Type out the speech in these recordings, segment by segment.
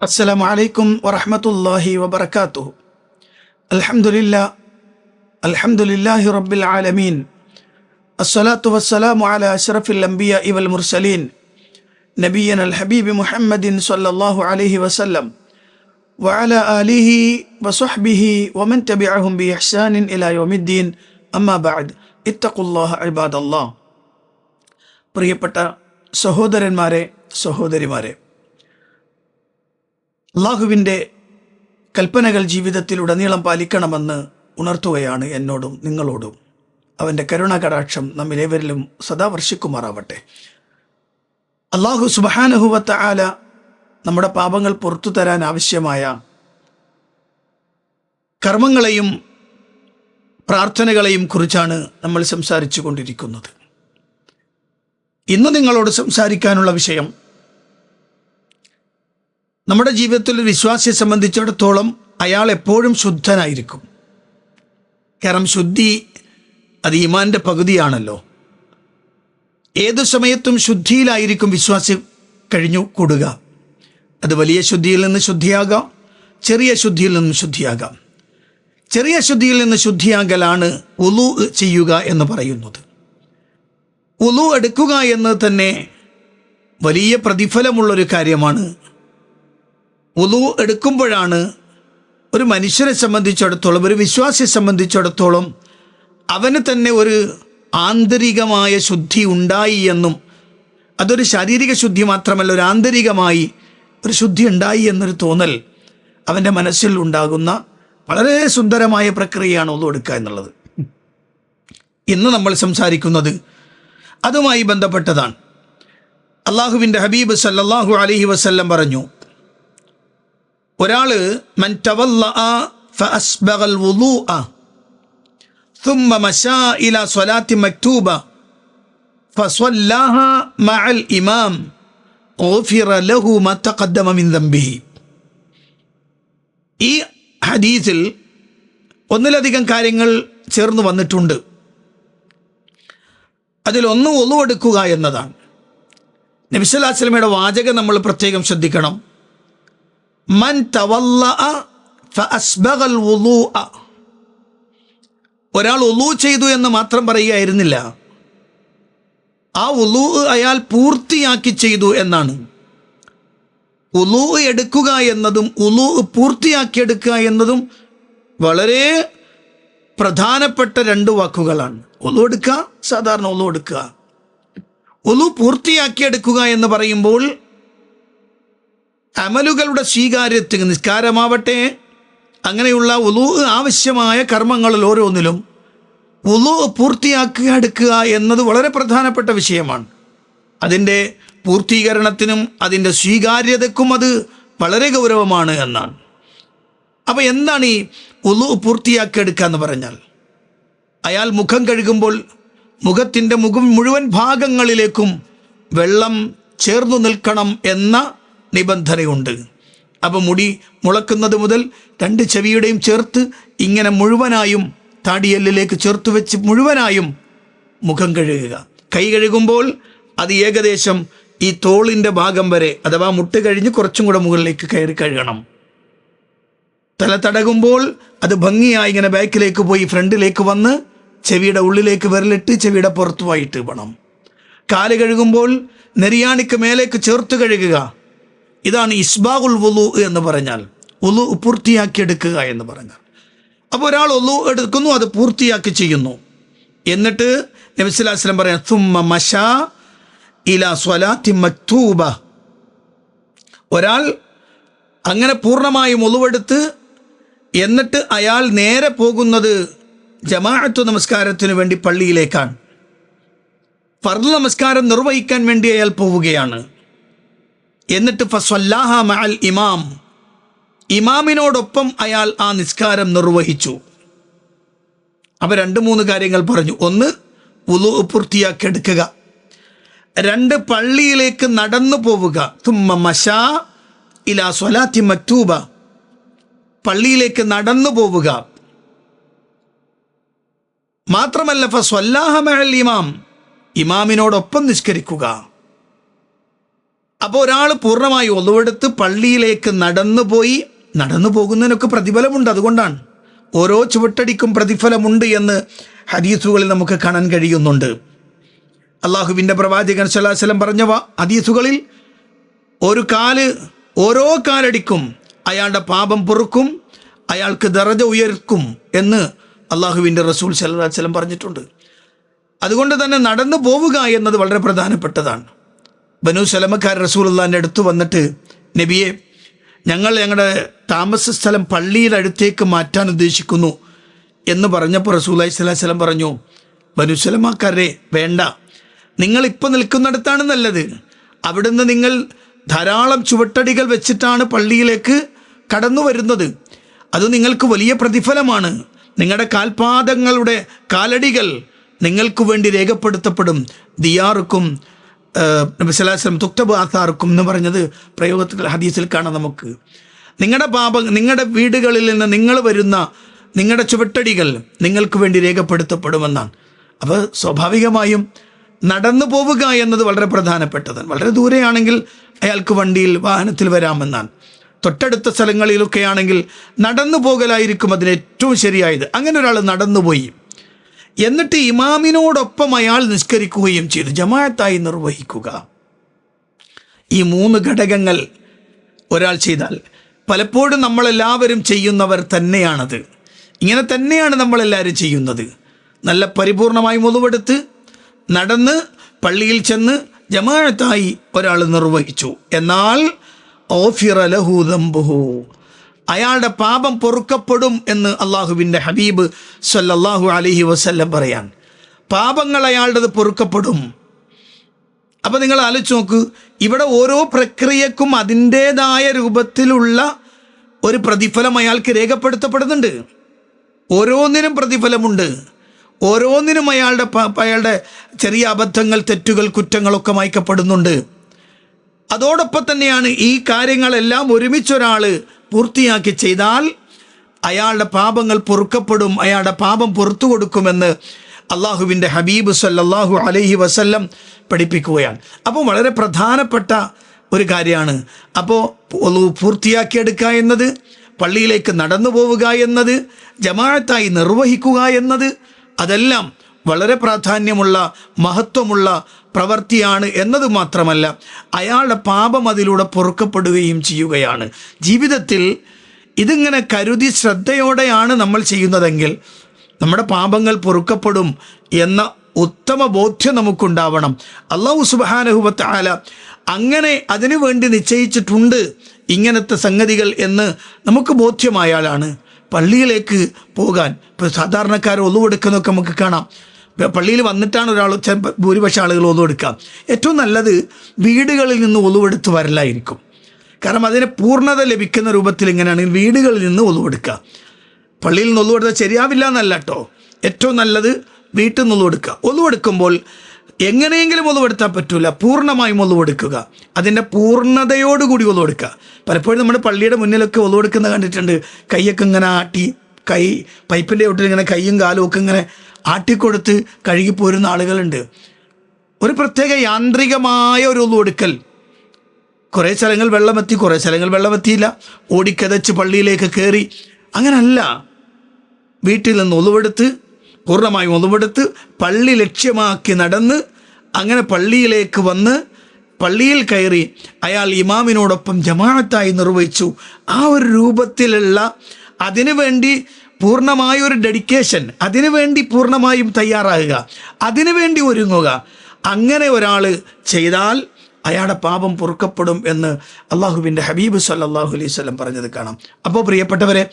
അസ്സലാമു അലൈക്കും വറഹമത്തല്ലാഹി വബർക്കാത്തു അൽഹംദുലില്ല അൽഹംദുലില്ലാഹി റബ്ബിൽ ആലമീൻ. അസ്സലാത്തു വസ്സലാമു അല അഷ്റഫിൽ അംബിയ ഇവൽ മുർസലീൻ. നബിയൻ അൽ ഹബീബ് മുഹമ്മദിൻ സല്ലല്ലാഹു അലൈഹി വസല്ലം. വഅല ആലിഹി വസുഹ്ബിഹി വമൻ തബിഅഹും ബി ഇഹ്സാനിൻ ഇലാ യൗമിദ്ദീൻ. അമ്മാ ബഅദ്. ഇത്തഖുല്ലാഹ ഇബാദല്ലാഹ് പ്രിയപ്പെട്ട സഹോദരന്മാരെ സഹോദരിമാരെ അള്ളാഹുവിന്റെ കൽപ്പനകൾ ജീവിതത്തിൽ ഉടനീളം പാലിക്കണമെന്ന് ഉണർത്തുകയാണ് എന്നോടും നിങ്ങളോടും. അവന്റെ കരുണകടാക്ഷം നമ്മിലേവരിലും സദാ വർഷിക്കുമാറാവട്ടെ. അള്ളാഹു സുബഹാനഹുവത്ത ആല നമ്മുടെ പാപങ്ങൾ പുറത്തു തരാൻ ആവശ്യമായ കർമ്മങ്ങളെയും പ്രാർത്ഥനകളെയും കുറിച്ചാണ് നമ്മൾ സംസാരിച്ചു കൊണ്ടിരിക്കുന്നത്. ഇന്ന് നിങ്ങളോട് സംസാരിക്കാനുള്ള വിഷയം നമ്മുടെ ജീവിതത്തിൽ ഒരു വിശ്വാസിയെ സംബന്ധിച്ചിടത്തോളം അയാൾ എപ്പോഴും ശുദ്ധനായിരിക്കും. കാരണം ശുദ്ധി അത് ഈമാന്റെ പകുതിയാണല്ലോ. ഏതു സമയത്തും ശുദ്ധിയിലായിരിക്കും വിശ്വാസി കഴിഞ്ഞു കൂടുക. അത് വലിയ ശുദ്ധിയിൽ നിന്ന് ശുദ്ധിയാകാം ചെറിയ ശുദ്ധിയിൽ നിന്നും ശുദ്ധിയാകാം. ചെറിയ ശുദ്ധിയിൽ നിന്ന് ശുദ്ധിയാകലാണ് ഉലു ചെയ്യുക എന്ന് പറയുന്നത്. ഉലു എടുക്കുക എന്ന് തന്നെ വലിയ പ്രതിഫലമുള്ളൊരു കാര്യമാണ് ഉലു എടുക്കുമ്പോഴാണ് ഒരു മനുഷ്യനെ സംബന്ധിച്ചിടത്തോളം ഒരു വിശ്വാസിയെ സംബന്ധിച്ചിടത്തോളം അവന് തന്നെ ഒരു ആന്തരികമായ ശുദ്ധി ഉണ്ടായി എന്നും അതൊരു ശാരീരിക ശുദ്ധി മാത്രമല്ല ഒരു ആന്തരികമായി ഒരു ശുദ്ധി ഉണ്ടായി എന്നൊരു തോന്നൽ അവന്റെ മനസ്സിൽ ഉണ്ടാകുന്ന വളരെ സുന്ദരമായ പ്രക്രിയയാണ് ഒന്നു എടുക്കുക എന്നുള്ളത്. ഇന്ന് നമ്മൾ സംസാരിക്കുന്നത് അതുമായി ബന്ധപ്പെട്ടതാണ്. അള്ളാഹുവിന്റെ ഹബീബ് സല്ലാഹു അലഹി വസല്ലം പറഞ്ഞു ഒരാൾ ഇമാം ഈ ഹദീസിൽ ഒന്നിലധികം കാര്യങ്ങൾ ചേർന്ന് വന്നിട്ടുണ്ട്. അതിലൊന്ന് ഒന്നുവെടുക്കുക എന്നതാണ്. നബിസല്ലാ വാചകം നമ്മൾ പ്രത്യേകം ശ്രദ്ധിക്കണം. മൻ ഫഅസ്ബഗൽ വുളൂഅ. ഒരാൾ ഉളു ചെയ്തു എന്ന് മാത്രം പറയുകയായിരുന്നില്ല. ആ ഉലു അയാൾ പൂർത്തിയാക്കി ചെയ്തു എന്നാണ്. ഉലു എടുക്കുക എന്നതും ഉലു പൂർത്തിയാക്കിയെടുക്കുക എന്നതും വളരെ പ്രധാനപ്പെട്ട രണ്ട് വാക്കുകളാണ്. ഒലു എടുക്കുക സാധാരണ ഒലു എടുക്കുക. ഒലു പൂർത്തിയാക്കിയെടുക്കുക എന്ന് പറയുമ്പോൾ അമലുകളുടെ സ്വീകാര്യത്തിന് നിസ്കാരമാവട്ടെ. അങ്ങനെയുള്ള ഉലു ആവശ്യമായ കർമ്മങ്ങളിൽ ഓരോന്നിലും ഉലു പൂർത്തിയാക്കുക എടുക്കുക എന്നത് വളരെ പ്രധാനപ്പെട്ട വിഷയമാണ്. അതിന്റെ പൂർത്തീകരണത്തിനും അതിന്റെ സ്വീകാര്യതക്കും അത് വളരെ ഗൗരവമാണ് എന്നാണ്. അപ്പോൾ എന്താണ് ഈ ഉലു പൂർത്തിയാക്കിയെടുക്കുക എന്ന് പറഞ്ഞാൽ? അയാൾ മുഖം കഴുകുമ്പോൾ മുഖത്തിന്റെ മുഖം മുഴുവൻ ഭാഗങ്ങളിലേക്കും വെള്ളം ചേർന്നു നിൽക്കണം എന്ന നിബന്ധനയുണ്ട്. അപ്പോൾ മുടി മുളക്കുന്നത് മുതൽ രണ്ട് ചെവിയുടെയും ചേർത്ത് ഇങ്ങനെ മുഴുവനായും താടിയല്ലിലേക്ക് ചേർത്ത് വെച്ച് മുഴുവനായും മുഖം കഴുകുക. കൈ കഴുകുമ്പോൾ അത് ഏകദേശം ഈ തോളിന്റെ ഭാഗം വരെ അഥവാ മുട്ട് കഴിഞ്ഞ് കുറച്ചും കൂടെ മുകളിലേക്ക് കയറി കഴുകണം. തല തടകുമ്പോൾ അത് ഭംഗിയായി ഇങ്ങനെ ബാക്കിലേക്ക് പോയി ഫ്രണ്ടിലേക്ക് വന്ന് ചെവിയുടെ ഉള്ളിലേക്ക് വിരലിട്ട് ചെവിയുടെ പുറത്തുമായിട്ട് വേണം കാൽ കഴുകുമ്പോൾ നെരിയാണിക്ക് മേലേക്ക് ചേർത്ത് കഴുകുക. ഇതാണ് ഇസ്ബാഹുൽ വുലു എന്ന് പറഞ്ഞാൽ ഒലു പൂർത്തിയാക്കി എടുക്കുക എന്ന് പറഞ്ഞാൽ. അപ്പോൾ ഒരാൾ ഒലു എടുക്കുന്നു അത് പൂർത്തിയാക്കി ചെയ്യുന്നു. എന്നിട്ട് നബിസ്ലാസ്ലം പറയാം തുമ്മ മഷ ഇല സ്വലാത്തി മക്തൂബ. ഒരാൾ അങ്ങനെ പൂർണമായും ഒലുവെടുത്ത് എന്നിട്ട് അയാൾ നേരെ പോകുന്നത് ജമാഅത്ത് നമസ്കാരത്തിനു വേണ്ടി പള്ളിയിലേക്കാണ്. ഫർദ് നമസ്കാരം നിർവഹിക്കാൻ വേണ്ടി അയാൾ പോവുകയാണ്. എന്നിട്ട് ഫസ്വല്ലാഹ മഅൽ ഇമാം. ഇമാമിനോടൊപ്പം അയാൾ ആ നിസ്കാരം നിർവഹിച്ചു. അവ രണ്ട് മൂന്ന് കാര്യങ്ങൾ പറഞ്ഞു. ഒന്ന് ഉലു പൂർത്തിയാക്കിയെടുക്കുക രണ്ട് പള്ളിയിലേക്ക് നടന്നു പോവുക. തുമ്മ മഷാ ഇല സ്വലാത്തി മക്തൂബ. പള്ളിയിലേക്ക് നടന്നു പോവുക. മാത്രമല്ല ഫസ്വല്ലാഹ മഅൽ ഇമാം ഇമാമിനോടൊപ്പം നിസ്കരിക്കുക. അപ്പോൾ ഒരാൾ പൂർണമായി ഒന്നുവെടുത്ത് പള്ളിയിലേക്ക് നടന്നു പോയി. നടന്നു പോകുന്നതിനൊക്കെ പ്രതിഫലമുണ്ട് അതുകൊണ്ടാണ്. ഓരോ ചുവട്ടടിക്കും പ്രതിഫലമുണ്ട് എന്ന് ഹദീസുകളിൽ നമുക്ക് കാണാൻ കഴിയുന്നുണ്ട്. അള്ളാഹുവിന്റെ പ്രവാചകൻ സലാഹലം പറഞ്ഞവ ഹദീസുകളിൽ ഒരു കാൽ ഓരോ കാലടിക്കും അയാളുടെ പാപം പൊറുക്കും അയാൾക്ക് ദറജ ഉയർക്കും എന്ന് അള്ളാഹുവിന്റെ റസൂൽ സല്ലാ പറഞ്ഞിട്ടുണ്ട്. അതുകൊണ്ട് തന്നെ നടന്നു പോവുക എന്നത് വളരെ പ്രധാനപ്പെട്ടതാണ്. ബനു സലമക്കാർ റസൂലുള്ളാന്റെ അടുത്ത് വന്നിട്ട് നബിയെ ഞങ്ങൾ ഞങ്ങളുടെ താമസ സ്ഥലം പള്ളിയുടെ അടുത്തേക്ക് മാറ്റാൻ ഉദ്ദേശിക്കുന്നു. എന്ന് പറഞ്ഞപ്പോൾ റസൂലായി സ്വലാഹി സ്വലം പറഞ്ഞു ബനു സലമാക്കാരെ വേണ്ട. നിങ്ങൾ നിൽക്കുന്നിടത്താണ് നല്ലത്. അവിടുന്ന് നിങ്ങൾ ധാരാളം ചുവട്ടടികൾ വെച്ചിട്ടാണ് പള്ളിയിലേക്ക് കടന്നു വരുന്നത്. അത് നിങ്ങൾക്ക് വലിയ പ്രതിഫലമാണ്. നിങ്ങളുടെ കാൽപാദങ്ങളുടെ കാലടികൾ നിങ്ങൾക്ക് വേണ്ടി രേഖപ്പെടുത്തപ്പെടും. ദിയാറുക്കും നബിസ്വലാസ്ലം തുക്തബ് ആസാർക്കും എന്ന് പറഞ്ഞത് പ്രയോഗത്തിൽ ഹദീസിൽ കാണാം നമുക്ക്. നിങ്ങളുടെ പാപം നിങ്ങളുടെ വീടുകളിൽ നിന്ന് നിങ്ങൾ വരുന്ന നിങ്ങളുടെ ചുവട്ടടികൾ നിങ്ങൾക്ക് വേണ്ടി രേഖപ്പെടുത്തപ്പെടുമെന്നാണ്. അപ്പോൾ സ്വാഭാവികമായും നടന്നു പോവുക എന്നത് വളരെ പ്രധാനപ്പെട്ടതാണ്. വളരെ ദൂരെയാണെങ്കിൽ അയാൾക്ക് വണ്ടിയിൽ വാഹനത്തിൽ വരാമെന്നാണ്. തൊട്ടടുത്ത സ്ഥലങ്ങളിലൊക്കെ ആണെങ്കിൽ നടന്നു പോകലായിരിക്കും അതിന് ഏറ്റവും ശരിയായത്. അങ്ങനെ ഒരാൾ നടന്നുപോയി. എന്നിട്ട് ഇമാമിനോടൊപ്പം അയാൾ നിഷ്കരിക്കുകയും ചെയ്തു. ജമാഅത്തായി നിർവഹിക്കുക. ഈ മൂന്ന് ഘടകങ്ങൾ ഒരാൾ ചെയ്താൽ പലപ്പോഴും നമ്മളെല്ലാവരും ചെയ്യുന്നവർ തന്നെയാണത്. ഇങ്ങനെ തന്നെയാണ് നമ്മളെല്ലാവരും ചെയ്യുന്നത്. നല്ല പരിപൂർണമായി മുതുവെടുത്ത് നടന്ന് പള്ളിയിൽ ചെന്ന് ജമാഅത്തായി ഒരാൾ നിർവഹിച്ചു. എന്നാൽ ഓഫിറലഹൂദംബുഹു അയാളുടെ പാപം പൊറുക്കപ്പെടും എന്ന് അള്ളാഹുവിന്റെ ഹബീബ് സല്ലല്ലാഹു അലഹി വസ്ല്ലം പറയാൻ. പാപങ്ങൾ അയാളുടേത് പൊറുക്കപ്പെടും. അപ്പം നിങ്ങൾ ആലോചിച്ച് നോക്ക് ഇവിടെ ഓരോ പ്രക്രിയക്കും അതിന്റേതായ രൂപത്തിലുള്ള ഒരു പ്രതിഫലം അയാൾക്ക് രേഖപ്പെടുത്തപ്പെടുന്നുണ്ട്. ഓരോന്നിനും പ്രതിഫലമുണ്ട്. ഓരോന്നിനും അയാളുടെ അയാളുടെ ചെറിയ അബദ്ധങ്ങൾ തെറ്റുകൾ കുറ്റങ്ങളൊക്കെ മായ്ക്കപ്പെടുന്നുണ്ട്. അതോടൊപ്പം തന്നെയാണ് ഈ കാര്യങ്ങളെല്ലാം ഒരുമിച്ചൊരാൾ പൂർത്തിയാക്കി ചെയ്താൽ അയാളുടെ പാപങ്ങൾ പൊറുക്കപ്പെടും അയാളുടെ പാപം പുറത്തു കൊടുക്കുമെന്ന് അള്ളാഹുവിന്റെ ഹബീബ് സല്ലാഹു അലൈഹി വസല്ലം പഠിപ്പിക്കുകയാണ്. അപ്പോൾ വളരെ പ്രധാനപ്പെട്ട ഒരു കാര്യമാണ്. അപ്പോൾ പൂർത്തിയാക്കിയെടുക്കുക എന്നത് പള്ളിയിലേക്ക് നടന്നു പോവുക എന്നത് ജമാഅത്തായി നിർവഹിക്കുക എന്നത് അതെല്ലാം വളരെ പ്രാധാന്യമുള്ള മഹത്വമുള്ള പ്രവൃത്തിയാണ് എന്നത് മാത്രമല്ല അയാളുടെ പാപം അതിലൂടെ പൊറുക്കപ്പെടുകയും ചെയ്യുകയാണ്. ജീവിതത്തിൽ ഇതിങ്ങനെ കരുതി ശ്രദ്ധയോടെയാണ് നമ്മൾ ചെയ്യുന്നതെങ്കിൽ നമ്മുടെ പാപങ്ങൾ പൊറുക്കപ്പെടും എന്ന ഉത്തമ ബോധ്യം നമുക്കുണ്ടാവണം. അള്ളാഹു സുബാനഹുബത്ത് ആല അങ്ങനെ അതിനു വേണ്ടി നിശ്ചയിച്ചിട്ടുണ്ട് ഇങ്ങനത്തെ സംഗതികൾ എന്ന് നമുക്ക് ബോധ്യമായാലാണ്. പള്ളിയിലേക്ക് പോകാൻ ഇപ്പോൾ സാധാരണക്കാർ ഒന്നുകൊടുക്കുന്നതൊക്കെ നമുക്ക് കാണാം. പള്ളിയിൽ വന്നിട്ടാണ് ഒരാൾ ഭൂരിപക്ഷം ആളുകൾ ഒതുവെടുക്കുക ഏറ്റവും നല്ലത് വീടുകളിൽ നിന്ന് ഒതുവെടുത്ത് വരലായിരിക്കും. കാരണം അതിന് പൂർണത ലഭിക്കുന്ന രൂപത്തിൽ ഇങ്ങനെയാണെങ്കിൽ വീടുകളിൽ നിന്ന് ഒതുവെടുക്കുക പള്ളിയിൽ നിന്ന് ഒതുവെടുത്താൽ ശരിയാവില്ല എന്നല്ല കേട്ടോ. ഏറ്റവും നല്ലത് വീട്ടിൽ നിന്ന് ഒതുവെടുക്കുക ഒതുവെടുക്കുമ്പോൾ എങ്ങനെയെങ്കിലും ഒതുവെടുത്താൽ പറ്റില്ല പൂർണമായും ഒതുവെടുക്കുക അതിന്റെ പൂർണതയോടുകൂടി ഒതുവെടുക്കുക പലപ്പോഴും നമ്മുടെ പള്ളിയുടെ മുന്നിലൊക്കെ ഒതുവെടുക്കുന്ന കണ്ടിട്ടുണ്ട്. കൈയൊക്കെ ഇങ്ങനെ ആട്ടി കൈ പൈപ്പിന്റെ ഒട്ടിൽ ഇങ്ങനെ കൈയും കാലും ഒക്കെ ഇങ്ങനെ ആട്ടിക്കൊടുത്ത് കഴുകിപ്പോരുന്ന ആളുകളുണ്ട്. ഒരു പ്രത്യേക യാന്ത്രികമായ ഒരു ഒടുക്കൽ കുറേ സ്ഥലങ്ങൾ വെള്ളമെത്തി കുറേ സ്ഥലങ്ങൾ വെള്ളമെത്തിയില്ല. ഓടിക്കതച്ച് പള്ളിയിലേക്ക് കയറി. അങ്ങനല്ല. വീട്ടിൽ നിന്ന് ഒതുവെടുത്ത് പൂർണമായും ഒതുവെടുത്ത് പള്ളി ലക്ഷ്യമാക്കി നടന്ന് അങ്ങനെ പള്ളിയിലേക്ക് വന്ന് പള്ളിയിൽ കയറി അയാൾ ഇമാമിനോടൊപ്പം ജമാഅത്തായി നിർവഹിച്ചു. ആ ഒരു രൂപത്തിലുള്ള അതിനുവേണ്ടി പൂർണമായ ഒരു ഡെഡിക്കേഷൻ അതിനുവേണ്ടി പൂർണമായും തയ്യാറാകുക. അതിനുവേണ്ടി ഒരുങ്ങുക. അങ്ങനെ ഒരാൾ ചെയ്താൽ അയാളുടെ പാപം പൊറുക്കപ്പെടും എന്ന് അള്ളാഹുവിന്റെ ഹബീബ് സല്ലാഹു അലൈഹി സ്വലം പറഞ്ഞത് കാണാം. അപ്പോൾ പ്രിയപ്പെട്ടവരെ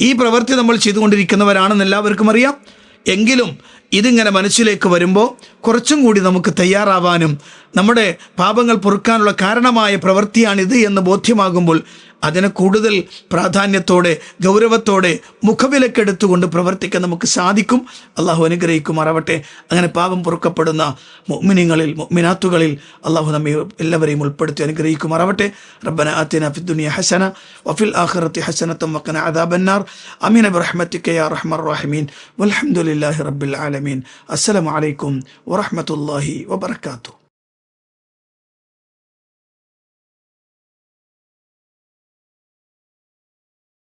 ഈ പ്രവൃത്തി നമ്മൾ ചെയ്തുകൊണ്ടിരിക്കുന്നവരാണെന്ന് എല്ലാവർക്കും അറിയാം. എങ്കിലും ഇതിങ്ങനെ മനസ്സിലേക്ക് വരുമ്പോൾ കുറച്ചും കൂടി നമുക്ക് തയ്യാറാവാനും നമ്മുടെ പാപങ്ങൾ പൊറുക്കാനുള്ള കാരണമായ പ്രവൃത്തിയാണിത് എന്ന് ബോധ്യമാകുമ്പോൾ അതിനെ കൂടുതൽ പ്രാധാന്യത്തോടെ ഗൗരവത്തോടെ മുഖവിലക്കെടുത്തുകൊണ്ട് പ്രവർത്തിക്കാൻ നമുക്ക് സാധിക്കും. അള്ളാഹു അനുഗ്രഹിക്കുമാറാവട്ടെ. അങ്ങനെ പാപം പൊറുക്കപ്പെടുന്ന മൊമിനിങ്ങളിൽ മൊമിനാത്തുകളിൽ അള്ളാഹു നമ്മെ എല്ലാവരെയും ഉൾപ്പെടുത്തി അനുഗ്രഹിക്കുമാറാവട്ടെ. റബ്ബന ആത്തിന ഫിദ്ദുനിയ ഹസന വഫിൽ ആഖിറത്തി ഹസനത്തും വക്കന അദാബന്നാർ അമീൻ ബിറഹ്മതിക യാ റഹ്മർ റഹീമീൻ. വൽഹംദുലില്ലാഹി റബ്ബിൽ ആലമീൻ. അസ്സലാമു അലൈക്കും വറഹ്മത്തുള്ളാഹി വബറകാതുഹു.